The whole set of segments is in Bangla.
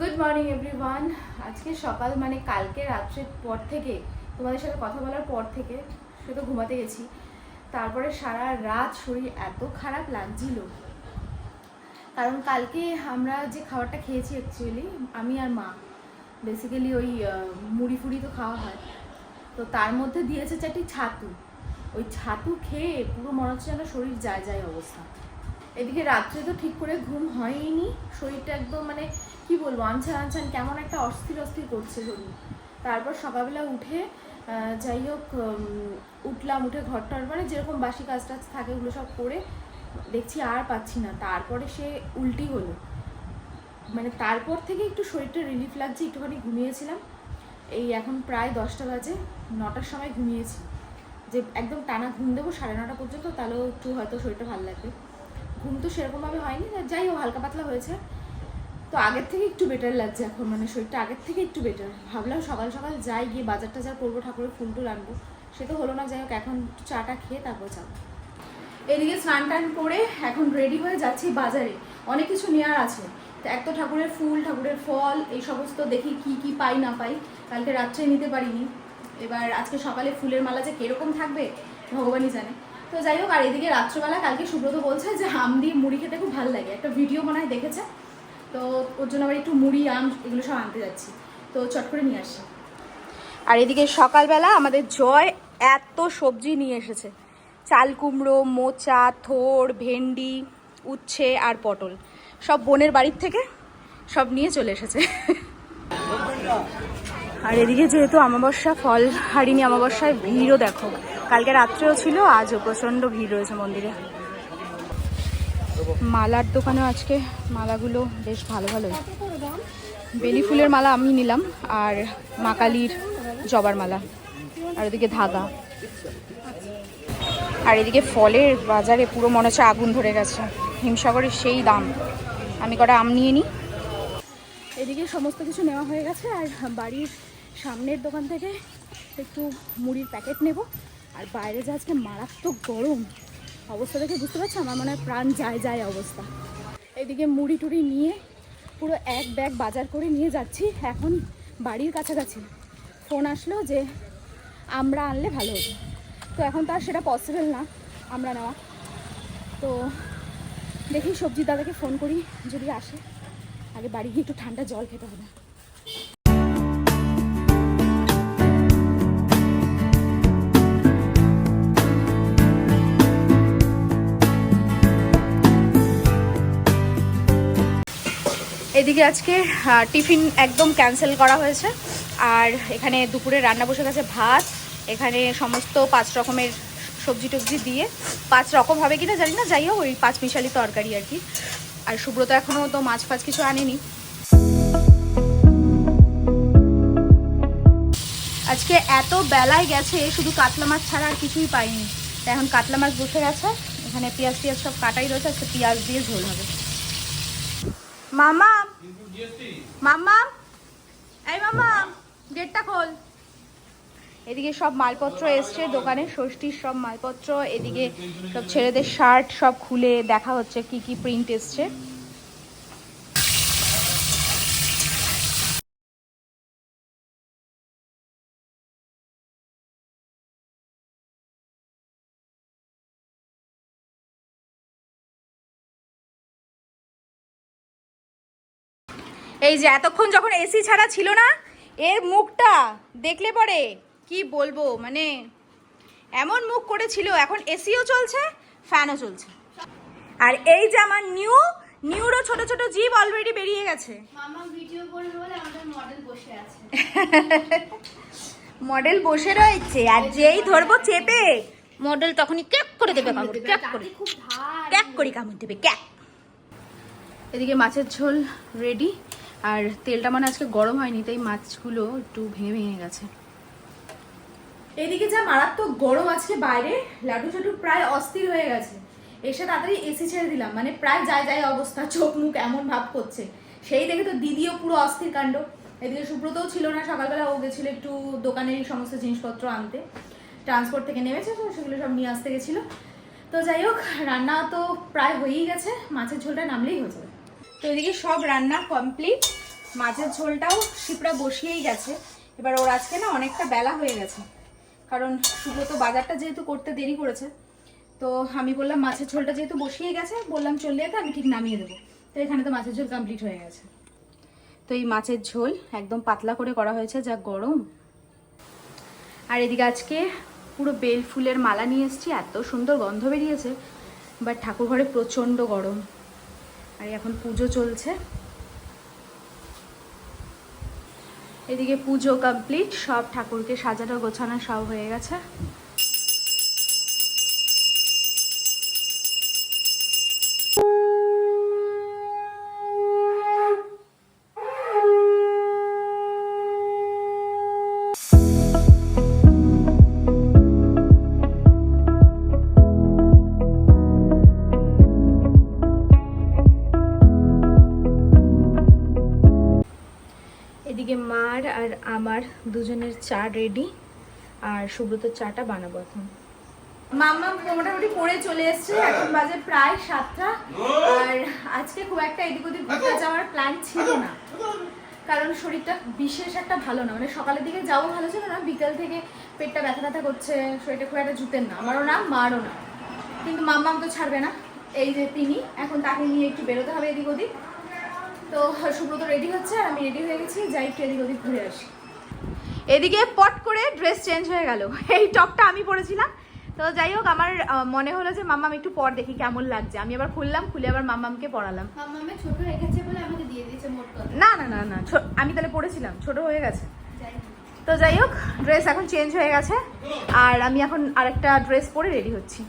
গুড মর্নিং এভরিওয়ান আজকে সকাল মানে কালকে রাত্রের পর থেকে, তোমাদের সাথে কথা বলার পর থেকে সে তো ঘুমাতে গেছি, তারপরে সারা রাত শরীর এত খারাপ লাগছিল। কারণ কালকে আমরা যে খাবারটা খেয়েছি অ্যাকচুয়ালি আমি আর মা বেসিক্যালি ওই মুড়ি ফুড়ি তো খাওয়া হয়। তো তার মধ্যে দিয়েছে চারটি ছাতু। ওই ছাতু খেয়ে পুরো মনে হচ্ছে যেন শরীর যায় যায় অবস্থা। এদিকে রাত্রে তো ঠিক করে ঘুম হয়নি, শরীরটা একদম মানে কি বলব, আনছান আনছান, কেমন একটা অস্থির অস্থির করছে শরীর। তারপর সকালবেলা উঠে যাই হোক উঠলাম, উঠে ঘর টর মানে যেরকম বাসি কাজ টাজ থাকে ওগুলো সব করে দেখছি আর পাচ্ছি না। তারপরে সে উল্টি হলো। মানে তারপর থেকে একটু শরীরটা রিলিফ লাগছে, একটুখানি ঘুমিয়েছিলাম। এই এখন প্রায় দশটা বাজে, নটার সময় ঘুমিয়েছি। যে একদম টানা ঘুম দেবো সাড়ে নটা পর্যন্ত, তাহলেও একটু হয়তো শরীরটা ভালো লাগবে। ঘুম তো সেরকমভাবে হয়নি যাই হোক, হালকা পাতলা হয়েছে। তো আগের থেকে একটু বেটার লাগছে এখন মানে শরীরটা আগের থেকে একটু বেটার ভাবলাম সকাল সকাল যাই, গিয়ে বাজার টাজার করব, ঠাকুরের ফুল টুল আনব। সে তো হলো না, যাই হোক, এখন চাটা খেয়ে তারপর যাব। এদিকে স্নান টান করে এখন রেডি হয়ে যাচ্ছি বাজারে। অনেক কিছু নেওয়ার আছে। তো এক তো ঠাকুরের ফুল, ঠাকুরের ফল, এই সমস্ত দেখি কি কি পাই, না পাই। কালকে রাত্রে নিতে পারিনি। এবার আজকে সকালে ফুলের মালা যে কীরকম থাকবে, ভগবানই জানে। তো যাই হোক, আর এদিকে রাত্রবেলা কালকে সুব্রত বলছে যে আম দিয়ে মুড়ি খেতে খুব ভালো লাগে। একটা ভিডিও মনে দেখেছে। তো ওর জন্য আবার একটু মুড়ি, আম এগুলো সব আনতে যাচ্ছি। তো চট করে নিয়ে আসি। আর এদিকে সকালবেলা আমাদের জয় এত সবজি নিয়ে এসেছে। চাল কুমড়ো, মোচা থোর ভেন্ডি, উচ্ছে আর পটল। সব বোনের বাড়ির থেকে সব নিয়ে চলে এসেছে। আর এদিকে যেহেতু অমাবস্যা, ফল হারিনি অমাবস্যায়, ভিড়ও দেখো। কালকে রাত্রেও ছিল, আজও প্রচণ্ড ভিড় রয়েছে মন্দিরে। মালার দোকানেও আজকে মালাগুলো বেশ ভালো ভালো। বেলি ফুলের মালা আমি নিলাম, আর মা কালীর জবার মালা, আর ওদিকে ধাগা। আর এদিকে ফলের বাজারে পুরো মনে হচ্ছে আগুন ধরে গেছে। হিমসাগরের সেই দাম। আমি কটা আম নিয়ে নিই। এদিকে সমস্ত কিছু নেওয়া হয়ে গেছে, আর বাড়ির সামনের দোকান থেকে একটু মুড়ির প্যাকেট নেব। আর বাইরে যে আজকে মারাত্মক গরম, অবস্থা দেখে বুঝতে পারছি? আমার মনে হয় প্রাণ যায় যায় অবস্থা। এদিকে মুড়ি টুড়ি নিয়ে পুরো এক ব্যাগ বাজার করে নিয়ে যাচ্ছি, এখন বাড়ির কাছাকাছি। ফোন আসলো যে আমরা আনলে ভালো হতো। তো এখন তো আর সেটা পসিবল না, আমরা নেওয়া। তো দেখি সবজি দাদাকে ফোন করি, যদি আসে। আগে বাড়ি গিয়ে একটু ঠান্ডা জল খেতে হবে। এদিকে আজকে টিফিন একদম ক্যান্সেল করা হয়েছে। আর এখানে দুপুরে রান্না বসে গেছে ভাত, এখানে সমস্ত পাঁচ রকমের সবজি টবজি দিয়ে, পাঁচ রকম হবে কিনা জানি না, যাই হোক, ওই পাঁচ মিশালি তরকারি আর কি। আর সুব্রত এখনও তো মাছ ফাছ কিছু আনেনি। আজকে এত বেলায় গেছে, শুধু কাতলা মাছ ছাড়া আর কিছুই পাইনি। এখন কাতলা মাছ বসে গেছে, এখানে পেঁয়াজ টিয়াজ সব কাটাই রয়েছে, আজকে পেঁয়াজ দিয়ে ঝোল হবে। মামা। মামা। এই মামা গেটটা খোল। এদিকে সব মালপত্র এসছে দোকানে ষষ্ঠীর সব মালপত্র এদিকে সব ছেলেদের শার্ট সব খুলে দেখা হচ্ছে কি কি প্রিন্ট এসছে। এই যে এতক্ষণ যখন এসি ছাড়া ছিল না এর মুখটা দেখলে পরে কি বলব মানে এমন মুখ করেছিল এখন এসিও চলছে ফ্যানও চলছে। আর এই যে আমার নিউ নিউরও ছোট ছোট জিভ অলরেডি বেরিয়ে গেছে। মডেল বসে রয়েছে আর যেই ধরবো চেপে মডেল তখনই ক্যাক করে দেবে কামড় ক্যাক করে। ক্যাক করে কামড় দেবে ক্যাক। এদিকে মাছের ঝোল রেডি আর তেলটা মানে আজকে গরম হয়নি, তাই মাছগুলো একটু ভেঙে ভেঙে গেছে। এদিকে যা মারাত্মক গরম আজকে বাইরে লাডু চাটু প্রায় অস্থির হয়ে গেছে। এসে তাড়াতাড়ি এসি ছেড়ে দিলাম মানে প্রায় যায় যায় অবস্থা, চোখ মুখ এমন ভাব করছে। সেই দেখে তো দিদিও পুরো অস্থির কাণ্ড। এদিকে সুব্রতও ছিল না, সকালবেলা ও গেছিল একটু দোকানের সমস্ত জিনিসপত্র আনতে। ট্রান্সপোর্ট থেকে নেমেছে সেগুলো সব নিয়ে আসতে গেছিল। তো যাই হোক, রান্না তো প্রায় হয়েই গেছে, মাছের ঝোলটা নামলেই হয়ে যাবে। তো এদিকে সব রান্না কমপ্লিট। মাছের ঝোলটাও শিপরা বসিয়েই গেছে। এবার ওর আজকে না অনেকটা বেলা হয়ে গেছে। কারণ সুব্রত বাজারটা যেহেতু করতে দেরি করেছে, তো আমি বললাম মাছের ঝোলটা যেহেতু বসিয়ে গেছে, বললাম চললে তো আমি ঠিক নামিয়ে দেবো। তো এখানে তো মাছের ঝোল কমপ্লিট হয়ে গেছে। তো এই মাছের ঝোল একদম পাতলা করে করা হয়েছে, যা গরম। আর এদিকে আজকে পুরো বেল ফুলের মালা নিয়ে এসেছি, এত সুন্দর গন্ধ বেরিয়েছে। বাট ঠাকুর ঘরে প্রচণ্ড গরম। আর এখন পুজো চলছে। এদিকে পুজো কমপ্লিট সব ঠাকুরকে সাজানো গোছানো সব হয়ে গেছে। আমার দুজনের চা রেডি আর সুব্রতর চাটা বানাবো এখন। মাম্মা মোটামুটি পড়ে চলে এসছে এখন বাজে প্রায় সাতটা। আর আজকে খুব একটা এদিক ওদিক ঘুরতে যাওয়ার প্ল্যান ছিল না। কারণ শরীরটা বিশেষ একটা ভালো না মানে সকালের দিকে যাব ভালো ছিল না বিকেল থেকে পেটটা ব্যথা ব্যথা করছে শরীরটা খুব একটা জুতেন না আমারও না মারও না। কিন্তু মাম্মাম তো ছাড়বে না এই যে তিনি এখন তাকে নিয়ে একটু বেরোতে হবে এদিক ওদিক। তো সুব্রত রেডি হচ্ছে আর আমি রেডি হয়ে গেছি যাই একটু এদিক ওদিক ঘুরে আসি। এদিকে পট করে ড্রেস চেঞ্জ হয়ে গেল। এই টপটা আমি পরেছিলাম। তো যাই হোক আমার মনে হলো যে মাম্মাম একটু পর দেখি কেমন লাগছে। আমি আবার খুললাম খুলে আবার মাম্মামকে ছোট রেখেছে বলে আমাকে দিয়ে দিয়েছে না না না না আমি তাহলে পরেছিলাম ছোট হয়ে গেছে। তো যাই হোক ড্রেস এখন চেঞ্জ হয়ে গেছে। আর আমি এখন আরেকটা ড্রেস পরে রেডি হচ্ছি।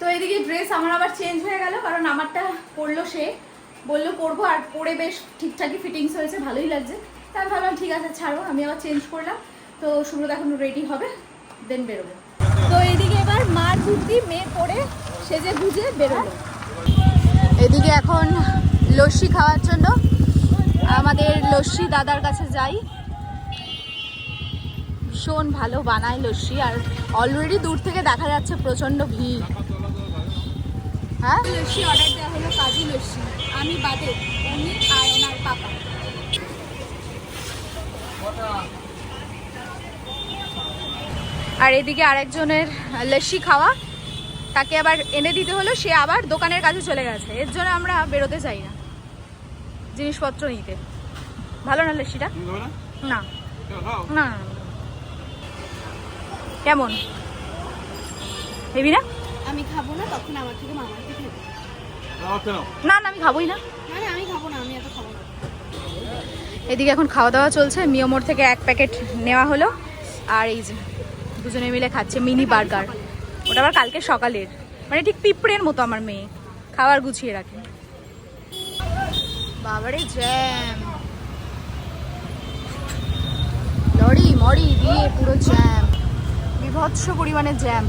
তো এদিকে ড্রেস আমার আবার চেঞ্জ হয়ে গেল কারণ আমারটা পরলো সে। বলল পরবো। আর পরে বেশ ঠিকঠাকই ফিটিংস হয়েছে ভালোই লাগছে। তা আমি ভাবলাম ঠিক আছে, ছাড়ো, আমি আবার চেঞ্জ করলাম। তো সুব্রত এখন রেডি হবে দেন বেরোবো। তো এদিকে এবার মার বুদ্ধি মেয়ে পরে সেজে গুজে বেরোলো এদিকে এখন লস্যি খাওয়ার জন্য আমাদের লস্যি দাদার কাছে যাই। ভীষণ ভালো বানায় লস্যি, আর অলরেডি দূর থেকে দেখা যাচ্ছে প্রচণ্ড ভিড়। হ্যাঁ? লস্যি অর্ডার দেওয়া হলো কাজু লস্যি, আমি বাদে উনি আর ওনার পাপা। আর এদিকে আরেকজনের লস্যি খাওয়া তাকে আবার এনে দিতে হলো সে আবার দোকানের কাছে চলে গেছে। এর জন্য আমরা বেরোতে চাই না জিনিসপত্র নিতে। ভালো না লস্যিটা? না? না। না না, না। কেমন? হেবি না? আমি খাব না তখন আমার থেকে মামাকে না না আমি খাবোই না। মানে আমি খাব না আমি এত খাব না। এদিকে এখন খাওয়া দাওয়া চলছে মিওমোর থেকে এক প্যাকেট নেওয়া হলো। আর এই যে, দুজনে মিলে খাচ্ছে মিনি বার্গার। ওটা আবার কালকে সকালের। মানে ঠিক পিঁপড়ের মতো আমার মেয়ে। খাবার গুছিয়ে রাখে। বাবারে, জ্যাম। লরি, মরি, দিয়ে পুরো জ্যাম। বিভৎস পরিমাণে জ্যাম।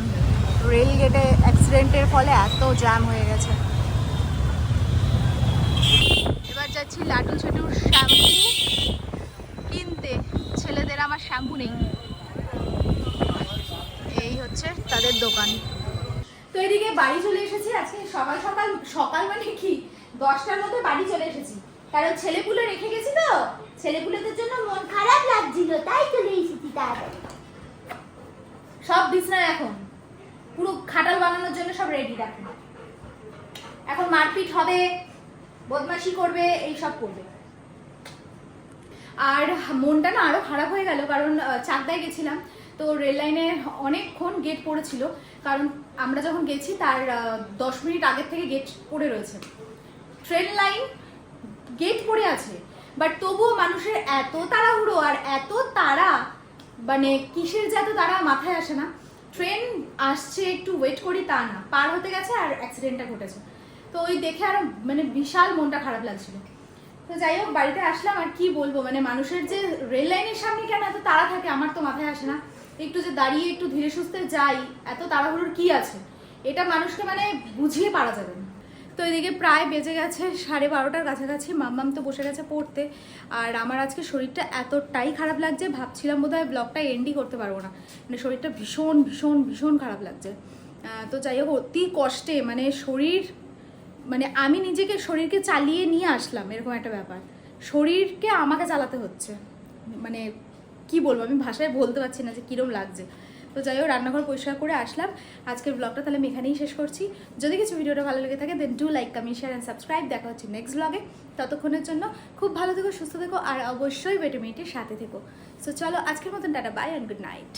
রেল গেটে অ্যাক্সিডেন্টের ফলে এত জ্যাম হয়ে গেছে। এবার যাচ্ছি লাটু ছাটুর শ্যাম্পু কিনতে ছেলেদের আমার শ্যাম্পু নেই এই হচ্ছে তাদের দোকান তো এদিকে বাড়ি চলে এসেছি, আজকে সকাল সকাল সকাল মানে কি? দশটার মধ্যে বাড়ি চলে এসেছি। কারণ ছেলেপুলে রেখে গেছি তো, ছেলেপুলেদের জন্য মন খারাপ লাগছিল, তাই চলে এসেছি তাড়াতাড়ি। সব বিছনায় এখন, পুরো খাটাল বানানোর জন্য সব রেডি রাখুন এখন মারপিট হবে, বদমাশি করবে, এই সব করবে। আর মনটা না আরও খারাপ হয়ে গেল, কারণ চাকদায় গেছিলাম। তো রেল লাইনে অনেকক্ষণ গেট পড়েছিল, কারণ আমরা যখন গেছি তার দশ মিনিট আগের থেকে গেট পড়ে রয়েছে। ট্রেন লাইন গেট পড়ে আছে বাট তবুও মানুষের এত তাড়াহুড়ো আর এত তাড়া মানে কিসের যে এত তাড়া মাথায় আসে না। ট্রেন আসছে একটু ওয়েট করি তা না, পার হতে গেছে আর অ্যাক্সিডেন্টটা ঘটেছে। তো ওই দেখে আর মানে বিশাল মনটা খারাপ লাগছিল। তো যাই হোক, বাড়িতে আসলাম আর কি বলব মানে মানুষের যে রেল লাইনের সামনে কেন এত তাড়া থাকে আমার তো মাথায় আসে না। একটু যে দাঁড়িয়ে একটু ধীরে সুস্থে যাই, এত তাড়াহুড়োর কি আছে? এটা মানুষকে মানে বুঝিয়ে পারা যাবে না। তো এদিকে প্রায় বেজে গেছে সাড়ে বারোটার কাছাকাছি, মাম্মাম তো বসে গেছে পড়তে। আর আমার আজকে শরীরটা এতটাই খারাপ লাগছে, ভাবছিলাম বোধহয় ব্লগটা এন্ডই করতে পারব না। মানে শরীরটা ভীষণ ভীষণ ভীষণ খারাপ লাগছে। তো যাই হোক, অতি কষ্টে মানে শরীর মানে আমি নিজেকে শরীরকে চালিয়ে নিয়ে আসলাম, এরকম একটা ব্যাপার। শরীরকে আমাকে চালাতে হচ্ছে। মানে কি বলব? আমি ভাষায় বলতে পারছি না যে কীরম লাগছে। তো যাই হোক, রান্নাঘর পরিষ্কার করে আসলাম। আজকের ব্লগটা তাহলে আমি এখানেই শেষ করছি। যদি কিছু ভিডিওটা ভালো লেগে থাকে then do like comment share and subscribe দেখা হচ্ছে নেক্সট ব্লগে ততক্ষণের জন্য খুব ভালো থেকো, সুস্থ থেকো, আর অবশ্যই বেটে মেয়েটির সাথে থেকো। সো চলো, আজকের মতন tata bye and good night